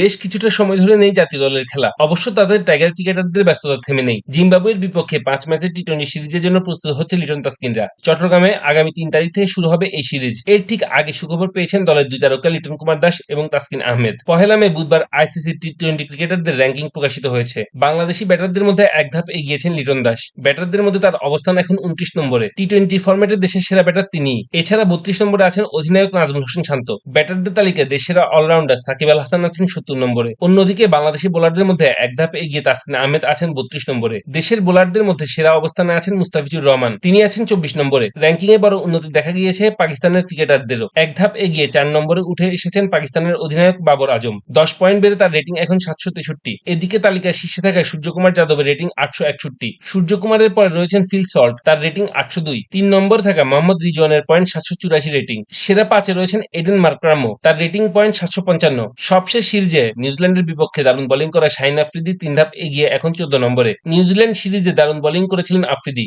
বেশ কিছুটা সময় ধরে নেই জাতীয় দলের খেলা। অবশ্য তাদের টাইগার ক্রিকেটারদের ব্যস্ততা থেমে নেই। জিম্বাবুয়ের বিপক্ষে পাঁচ ম্যাচের টি টোয়েন্টি সিরিজের জন্য প্রস্তুত হচ্ছে লিটন তাস্কিনরা। চট্টগ্রামে আগামী তিন তারিখ থেকে শুরু হবে এই সিরিজ। এর ঠিক আগে সুখবর পেয়েছেন দলের দুই তারকা লিটন কুমার দাস এবং তাসকিন আহমেদ। পহেলা মে বুধবার আইসিসি টি টোয়েন্টি ক্রিকেটারদের র্যাঙ্কিং প্রকাশিত হয়েছে। বাংলাদেশি ব্যাটারদের মধ্যে এক ধাপ এগিয়েছেন লিটন দাস। ব্যাটারদের মধ্যে তার অবস্থান এখন উনত্রিশ নম্বরে। টি টোয়েন্টি ফরম্যাটের দেশের সেরা ব্যাটার তিনি। এছাড়া বত্রিশ নম্বরে আছেন অধিনায়ক নাজমুল হোসেন শান্ত। ব্যাটারদের তালিকায় দেশের অলরাউন্ডার সাকিব আল হাসান আছেন সত্তর নম্বরে। অন্যদিকে বাংলাদেশি বোলারদের মধ্যে এক ধাপ এগিয়ে তাসকিন আহমেদ আছেন বত্রিশ নম্বরে। দেশের বোলারদের মধ্যে সেরা অবস্থানে আছেন মুস্তাফিজুর রহমান। তিনি আছেন চব্বিশ নম্বরে। র্যাঙ্কিং এ বড় উন্নতি দেখা গিয়েছে পাকিস্তানের ক্রিকেটারদেরও। এক ধাপ এগিয়ে চার নম্বরে উঠে এসেছেন পাকিস্তানের অধিনায়ক বাবর আজম। দশ পয়েন্ট বেড়ে তার রেটিং এখন সাতশো তেষট্টি। এদিকে তালিকায় শীর্ষে থাকায় সূর্যকুমার যাদবের রেটিং আটশো একষট্টি। সূর্যকুমারের পরে রয়েছেন ফিল সল্ট। তার রেটিং আটশো দুই। তিন নম্বর থাকা মোহাম্মদ রিজওয়ানের পয়েন্ট সাতশো চুরাশি রেটিং সেরা পাঁচে রয়েছেন এডেন মার্ক্রামো তার রেটিং পয়েন্ট সাতশো পঞ্চান্ন। সবশেষ সিরিজে নিউজিল্যান্ডের বিপক্ষে দারুণ বোলিং করা শাহিন আফ্রিদি তিন ধাপ এগিয়ে এখন চোদ্দ নম্বরে। নিউজিল্যান্ড সিরিজে দারুণ বোলিং করেছিলেন আফ্রিদি।